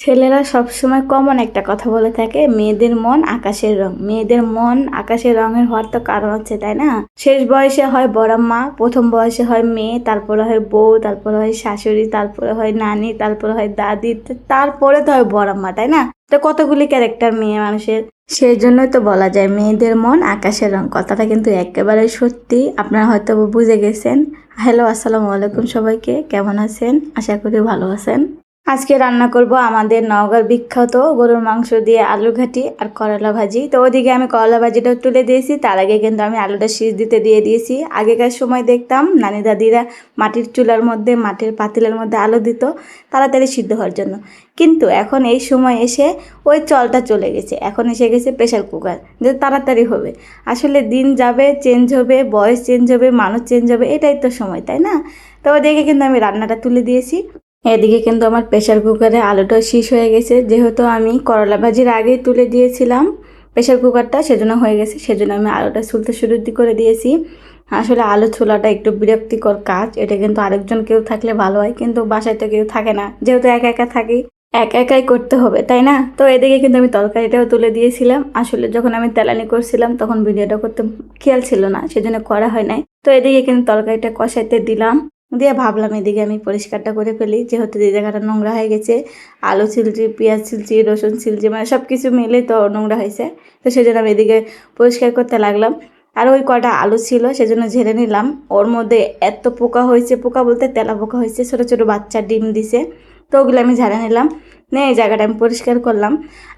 ছেলেরা সবসময় কমন একটা কথা বলে থাকে, মেয়েদের মন আকাশের রং। মেয়েদের মন আকাশের রঙের হওয়ার তো কারণ হচ্ছে, তাই না? শেষ বয়সে হয় বড়াম্মা প্রথম বয়সে হয় মেয়ে, তারপরে হয় বউ, তারপরে হয় শাশুড়ি, তারপরে হয় নানি, তারপরে হয় দাদি তারপরে তো হয় বড়াম্মা তাই না? তো কতগুলি ক্যারেক্টার মেয়ে মানুষের? সেই জন্যই তো বলা যায় মেয়েদের মন আকাশের রং। কথাটা কিন্তু একেবারে সত্যি, আপনারা হয়তো বুঝে গেছেন। হ্যালো, আসসালামু আলাইকুম সবাইকে, কেমন আছেন? আশা করি ভালো আছেন। আজকে রান্না করব আমাদের নওগাঁর বিখ্যাত গরুর মাংস দিয়ে আলু ঘাটি আর করলা ভাজি। তো ওদিকে আমি করলা ভাজিটা তুলে দিয়েছি, তার আগে কিন্তু আমি আলুটা সিজ দিতে দিয়ে দিয়েছি। আগেকার সময় দেখতাম নানি দাদিরা মাটির চুলার মধ্যে, মাটির পাতিলের মধ্যে আলু দিত, তাড়াতাড়ি সিদ্ধ হওয়ার জন্য। কিন্তু এখন এই সময় এসে ওই চলটা চলে গেছে। এখন এসে গেছে প্রেশার কুকার যে তাড়াতাড়ি হবে। আসলে দিন যাবে চেঞ্জ হবে, বয়স চেঞ্জ হবে, মানুষ চেঞ্জ হবে, এটাই তো সময়, তাই না? তো ওদিকে কিন্তু আমি রান্নাটা তুলে দিয়েছি। এদিকে কিন্তু আমার প্রেশার কুকারে আলুটা শীষ হয়ে গেছে। যেহেতু আমি করলা ভাজির আগেই তুলে দিয়েছিলাম প্রেশার কুকারটা, সেজন্য হয়ে গেছে। সেজন্য আমি আলুটা ছুলতে শুরু করে দিয়েছি। আসলে আলু ছোলাটা একটু বিরক্তিকর কাজ। এটা কিন্তু আরেকজন কেউ থাকলে ভালো হয়, কিন্তু বাসায় তো কেউ থাকে না। যেহেতু একা একা থাকি, একা একাই করতে হবে, তাই না? তো এদিকে কিন্তু আমি তরকারিটাও তুলে দিয়েছিলাম। আসলে যখন আমি তেলানি করছিলাম, তখন ভিডিওটা করতে খেয়াল ছিল না, সেজন্য করা হয় নাই। তো এদিকে কিন্তু তরকারিটা কষাইতে দিলাম। দিয়ে ভাবলাম এদিকে আমি পরিষ্কারটা করে ফেলি। যেহেতু এই জায়গাটা নোংরা হয়ে গেছে, আলু ছিলচি পেঁয়াজ ছিলচি রসুন ছিলচি মানে সব কিছু মিলে তো নোংরা হয়েছে। তো সেই জন্য আমি এদিকে পরিষ্কার করতে লাগলাম। আর ওই কটা আলু ছিল, সেজন্য ঝেড়ে নিলাম। ওর মধ্যে এত পোকা হয়েছে, পোকা বলতে তেলা পোকা হয়েছে, ছোটো ছোটো বাচ্চা ডিম দিছে। তো ওগুলো আমি ঝাড়ে নিলাম। নিয়ে এই জায়গাটা আমি পরিষ্কার করলাম।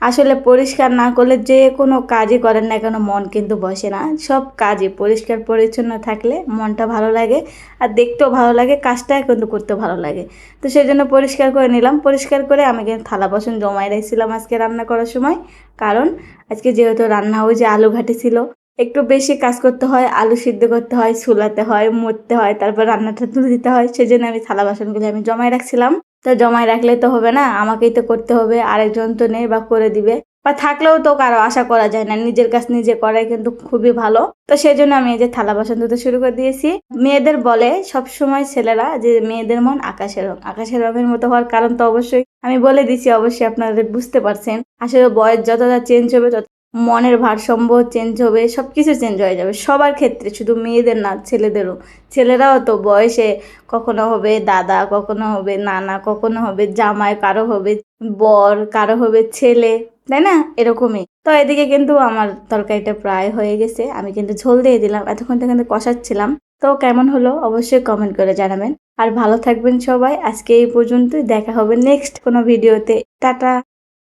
আসলে পরিষ্কার না করলে যে কোনো কাজই করেন না কেন, মন কিন্তু বসে না। সব কাজে পরিষ্কার পরিচ্ছন্ন থাকলে মনটা ভালো লাগে আর দেখতেও ভালো লাগে কাজটা কিন্তু করতে ভালো লাগে। তো সেই জন্য পরিষ্কার করে নিলাম। পরিষ্কার করে আমি কিন্তু থালা বাসন জমাই রেখেছিলাম আজকে রান্না করার সময়। কারণ আজকে যেহেতু রান্না ওই যে আলু ঘাটি ছিল, একটু বেশি কাজ করতে হয়, আলু সিদ্ধ করতে হয়, ছুলাতে হয়, মরতে হয়, তারপর রান্নাটা তুলে দিতে হয়। সেই জন্য আমি থালা বাসনগুলি আমি জমাই রাখছিলাম। তো জমায় রাখলে তো হবে না, আমাকেই তো করতে হবে, আরেকজন তো নেই বা করে দিবে। বা থাকলেও তো কারও আশা করা যায় না, নিজের কাজ নিজে করাই কিন্তু খুবই ভালো। তো সেই জন্য আমি এই যে থালা বাসন ধুতে শুরু করে দিয়েছি। মেয়েদের বলে সব সময় ছেলেরা যে মেয়েদের মন আকাশের রং, আকাশের রঙের মতো হওয়ার কারণ তো অবশ্যই আমি বলে দিছি, অবশ্যই আপনারা বুঝতে পারছেন। আসলে বয়স যতটা চেঞ্জ হবে তত মনের ভারসাম্য চেঞ্জ হবে সব কিছু চেঞ্জ হয়ে যাবে। সবার ক্ষেত্রে শুধু মেয়েদের না, ছেলেদেরও। ছেলেরাও তো বয়সে কখনো হবে দাদা, কখনো হবে নানা, কখনো হবে জামাই, কারও হবে বর, কারও হবে ছেলে, তাই না? এরকমই। তো এদিকে কিন্তু আমার তরকারিটা প্রায় হয়ে গেছে। আমি কিন্তু ঝোল দিয়ে দিলাম, এতক্ষণ তো কিন্তু কষাচ্ছিলাম। তো কেমন হলো অবশ্যই কমেন্ট করে জানাবেন। আর ভালো থাকবেন সবাই। আজকে এই পর্যন্তই। দেখা হবে নেক্সট কোনো ভিডিওতে টাটা।